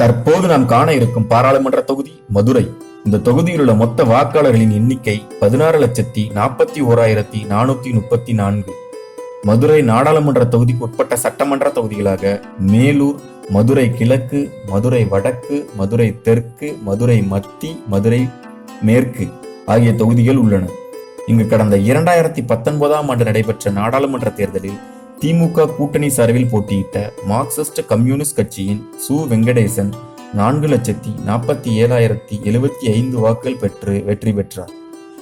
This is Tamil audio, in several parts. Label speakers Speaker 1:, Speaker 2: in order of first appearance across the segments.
Speaker 1: தற்போது நாம் காண இருக்கும் பாராளுமன்ற தொகுதி மதுரை. இந்த தொகுதியில் உள்ள மொத்த வாக்காளர்களின் எண்ணிக்கை பதினாறு லட்சத்தி நாற்பத்தி ஓராயிரத்தி நானூத்தி முப்பத்தி நான்கு. மதுரை நாடாளுமன்ற தொகுதிக்கு உட்பட்ட சட்டமன்ற தொகுதிகளாக மேலூர் மதுரை கிழக்கு மதுரை வடக்கு மதுரை தெற்கு மதுரை மத்தி மதுரை மேற்கு ஆகிய தொகுதிகள் உள்ளன. இங்கு கடந்த இரண்டாயிரத்தி பத்தொன்பதாம் ஆண்டு நடைபெற்ற நாடாளுமன்ற தேர்தலில் திமுக கூட்டணி சார்பில் போட்டியிட்ட மார்க்சிஸ்ட் கம்யூனிஸ்ட் கட்சியின் சு. வெங்கடேசன் நான்கு லட்சத்தி நாற்பத்தி ஏழாயிரத்தி எழுபத்தி ஐந்து வாக்குகள் பெற்று வெற்றி பெற்றார்.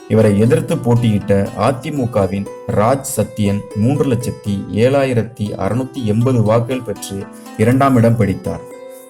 Speaker 1: இவரை எதிர்த்து போட்டியிட்ட அதிமுகவின் ராஜ் சத்யன் மூன்று லட்சத்தி ஏழாயிரத்தி அறுநூத்தி எண்பது வாக்குகள் பெற்று இரண்டாம் இடம் பிடித்தார்.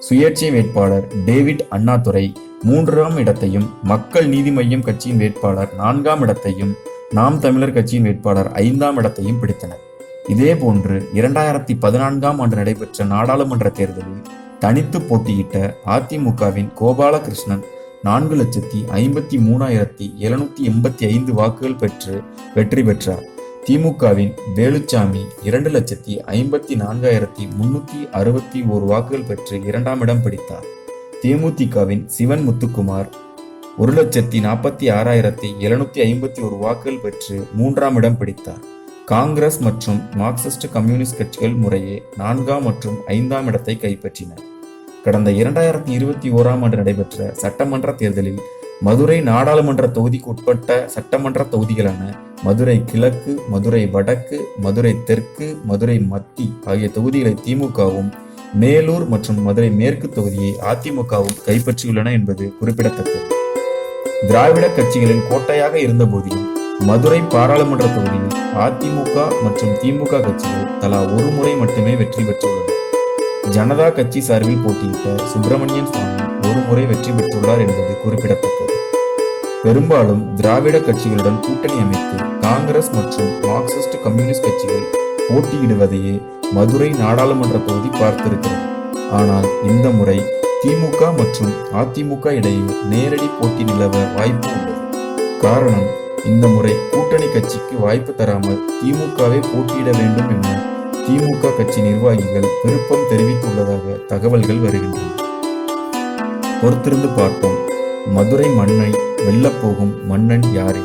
Speaker 1: சுயேட்சை வேட்பாளர் டேவிட் அண்ணாதுரை மூன்றாம் இடத்தையும் மக்கள் நீதி மையம் கட்சியின் வேட்பாளர் நான்காம் இடத்தையும் நாம் தமிழர் கட்சியின் வேட்பாளர் ஐந்தாம் இடத்தையும் பிடித்தனர். இதேபோன்று இரண்டாயிரத்தி பதினான்காம் ஆண்டு நடைபெற்ற நாடாளுமன்ற தேர்தலில் தனித்து போட்டியிட்ட அதிமுகவின் கோபாலகிருஷ்ணன் நான்கு லட்சத்தி ஐம்பத்தி மூணாயிரத்தி எழுநூத்தி எண்பத்தி ஐந்து வாக்குகள் பெற்று வெற்றி பெற்றார். திமுகவின் வேலுச்சாமி இரண்டு லட்சத்தி ஐம்பத்தி நான்காயிரத்தி முன்னூத்தி அறுபத்தி ஓரு வாக்குகள் பெற்று இரண்டாம் இடம் பிடித்தார். தேமுதிகவின் சிவன் முத்துக்குமார் ஒரு லட்சத்தி நாற்பத்தி ஆறாயிரத்தி எழுநூத்தி ஐம்பத்தி ஒரு வாக்குகள் பெற்று மூன்றாம் இடம் பிடித்தார். காங்கிரஸ் மற்றும் மார்க்சிஸ்ட் கம்யூனிஸ்ட் கட்சிகள் முறையே நான்காம் மற்றும் ஐந்தாம் இடத்தை கைப்பற்றின. கடந்த இரண்டாயிரத்தி இருபத்தி ஓராம் ஆண்டு நடைபெற்ற சட்டமன்ற தேர்தலில் மதுரை நாடாளுமன்ற தொகுதிக்கு உட்பட்ட சட்டமன்ற தொகுதிகளான மதுரை கிழக்கு மதுரை வடக்கு மதுரை தெற்கு மதுரை மத்தி ஆகிய தொகுதிகளை திமுகவும் மேலூர் மற்றும் மதுரை மேற்கு தொகுதியை அதிமுகவும் கைப்பற்றியுள்ளன என்பது குறிப்பிடத்தக்கது. திராவிட கட்சிகளின் கோட்டையாக இருந்த போதிலும் மதுரை பாராளுமன்ற தொகுதியில் அதிமுக மற்றும் திமுக கட்சிகள் தலா ஒரு முறை மட்டுமே வெற்றி பெற்றுள்ளன ஜனதா கட்சி சார்பில் போட்டியிட்ட சுப்பிரமணியன் சுவாமி ஒரு முறை வெற்றி பெற்றுள்ளார் என்பது குறிப்பிடத்தக்கது. பெரும்பாலும் திராவிட கட்சிகளுடன் கூட்டணி அமைத்து காங்கிரஸ் மற்றும் மார்க்சிஸ்ட் கம்யூனிஸ்ட் கட்சிகள் போட்டியிடுவதையே மதுரை நாடாளுமன்ற தொகுதி பார்த்திருக்கிறது. ஆனால் இந்த முறை திமுக மற்றும் அதிமுக இடையே நேரடி போட்டி நிலவ வாய்ப்பு உள்ளது. காரணம் இந்த முறை கூட்டணி கட்சிக்கு வாய்ப்பு தராமல் திமுகவை போட்டியிட வேண்டும் என திமுக கட்சி நிர்வாகிகள் விருப்பம் தெரிவித்துள்ளதாக தகவல்கள் வருகின்றன. பொறுத்திருந்து பார்ப்போம். மதுரை மண்ணை வெல்லப்போகும் மன்னன் யாரே